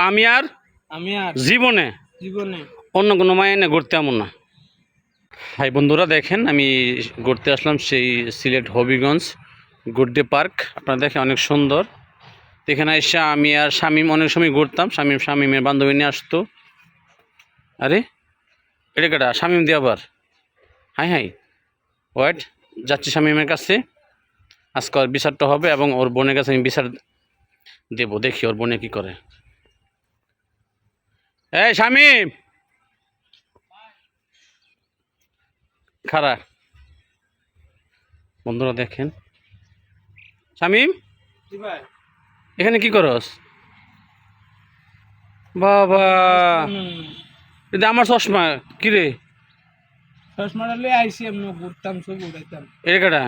আমি আর? আমি আর। জীবনে? জীবনে। অন্য কোনো মায় এনে ঘুরতে এমন না। ভাই বন্ধুরা দেখেন আমি ঘুরতে আসলাম সেই সিলেট হবিগঞ্জ গুড্ডে পার্ক। আপনারা দেখেন অনেক সুন্দর। এখানে এসে আমি আর শামিম অনেক সময় ঘুরতাম। শামিম শামিমের বান্ধবী নিয়ে আসতো। আরে এটা কেটা শামিম দিয়ে আবার হাই হাই। ওয়েট যাচ্ছি শামিমের কাছে। আজকে ওর বিচারটা হবে এবং ওর বোনের কাছে আমি বিচার দেবো। দেখি ওর বোনে কি করে। এই শামিম। খারা বন্ধুরা দেখেন। শামিম এখানে কি করস? বাবা। এটা আমার চশমা। কি রে? চশমাটা লই আইসি আমি ঘুরতাম সব উড়াইতাম। এটা কেটা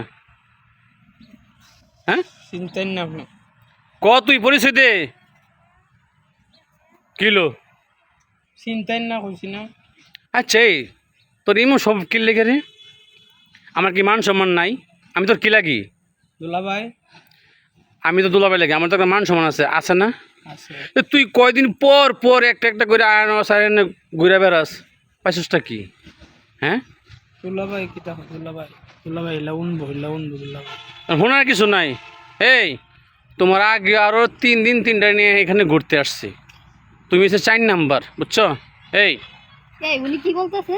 হ্যাঁ? চিন্তাই না আপনি। ক তুই? পরিচয় দে। কিলো চিন্তাই না কইছি না। আচ্ছা এই তোর ইমো সব কি লেগে রে আমার কি মান সম্মান নাই? আমি তোর কি লাগি? দুলা ভাই আমি তো দুলাভাই লাগি আমার তো একটা মান সম্মান আছে আছে না? তুই কয়দিন পর পর একটা একটা করে আয়ন সায়ন ঘুরে বেড়াস পাইসটা কি? হ্যাঁ? দুলা ভাই কি দেখো দুলা ভাই দুলা ভাই লাউন লাউন বই দুলা ভাই শোনার কিছু নাই। এই তোমার আগে আরও তিন দিন তিনটা নিয়ে এখানে ঘুরতে আসছি। তুমি হচ্ছে চার নাম্বার বুঝছ? এই। এই উনি কি বলতেছে?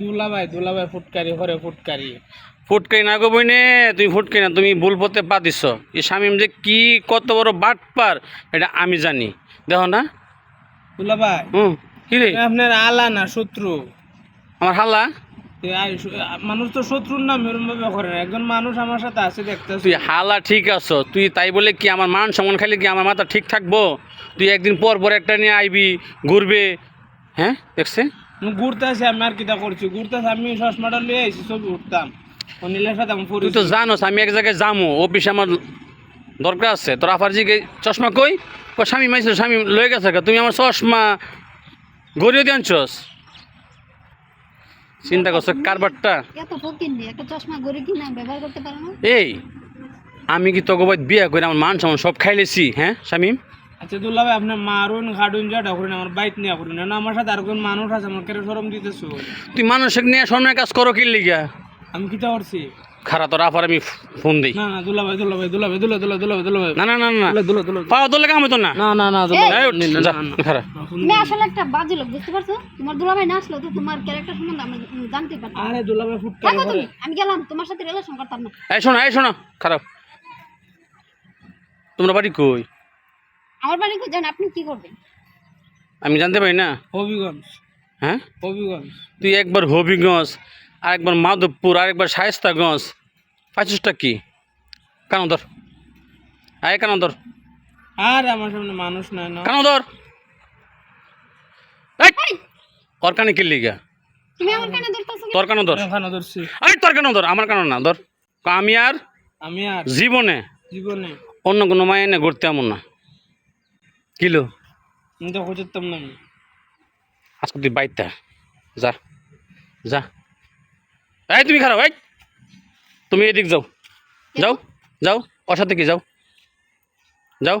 দুলা ভাই দুলা ভাই ফুটকারি। করে ফুটকারি ফুটকাই না গো বইনে তুমি ফুটকাই না তুমি ভুল পথে পা দিছ। এই স্বামীম যে কি কত বড় বাট পার এটা আমি জানি। দেখো না। দুলা ভাই হুম কি রে? আপনার আলা না শত্রু? আমার হালা মানুষ তো শত্রুর নাম এরম ভাবে করে না। একজন মানুষ আমার সাথে আছে দেখতেছি। তুই হালা ঠিক আছো তুই তাই বলে কি আমার মান সম্মান খাইলে কি আমার মাথা ঠিক থাকব? তুই একদিন পর পর একটা নিয়ে আইবি ঘুরবে। হ্যাঁ দেখছে? ঘুরতে আসি আমি আর কিটা করছি? ঘুরতে আসি আমি চশমাটা লিয়ে আইসি ছবি উঠতাম। অনিলের সাথে আমি তুই তো জানোস আমি এক জায়গায় যামো অফিসে আমার দরকার আছে। তোর আফারজি চশমা কই? ও স্বামী মাইছিল স্বামী লয়ে গেছে গা। তুমি আমার চশমা গড়িয়ে দিয়ে আনছস? চিন্তা করছ কারবারটা? এত ফকির নেই একটা চশমা গড়ে কিনা ব্যবহার করতে পারে না? এই আমি কি তোকে বিয়া করে আমার মান সম্মান সব খাইলেছি হ্যাঁ স্বামী? আচ্ছা দুল্লা ভাই আপনি মারুন ঘাটুন যেটা করেন আমার বাইক নিয়ে করেন না আমার সাথে আর কোন মানুষ আছে আমার কেন সরম দিতেছো? তুই মানুষের নিয়ে স্বর্ণের কাজ করো কি লিগা? আমি কিটা করছি খারা তোর আফার আমি ফোন দিই। না না দুলা ভাই দুলা ভাই দুলা ভাই দুলা দুলা দুলা ভাই ভাই। না না না না দুলা দুলা পাওয়া তোর লেগে আমি তো না। না না না দুলা এই উঠ, যা, খারা। তুমি আসলে একটা বাজে লোক বুঝতে পারছ? তোমার দুলাভাই না আসলো তো তোমার ক্যারেক্টার সম্বন্ধে উম জানতে পারতাম। আরে দুলা ভাই তুমি আমি গেলাম তোমার সাথে রিলেশন করতাম না। এই শোনো এই শোনো খারাপ। তোমরা বাড়ি কই? আমার বাড়ি জান আপনি কি করবেন? আমি জানতে পারি না। হবিগঞ্জ। হ্যাঁ? হবিগঞ্জ। তুই একবার হবিগঞ্জ আর একবার মাধবপুর আর একবার শায়স্তাগঞ্জ। পাঁচিশটা কি? কেন ধর। আয় কেন ধর। আর আমার সামনে মানুষ নাই না। কেন ধর! কানে কি লিগা? তুমি আমার কেন ধরতেছো তোর কেন ধর। এখানে ধরছি। আরে তোর কেন ধর। আমার কেন না ধর। আমি আর আমি আর জীবনে জীবনে। অন্য কোনো মায় এনে ঘুরতে এমন না। কিলো? আমি তো খুঁজতাম না আজকে তুই বাইতে যা যা। এই তুমি খারাপ এই। তুমি এদিক যাও। যাও যাও ওর সাথে কি যাও? যাও।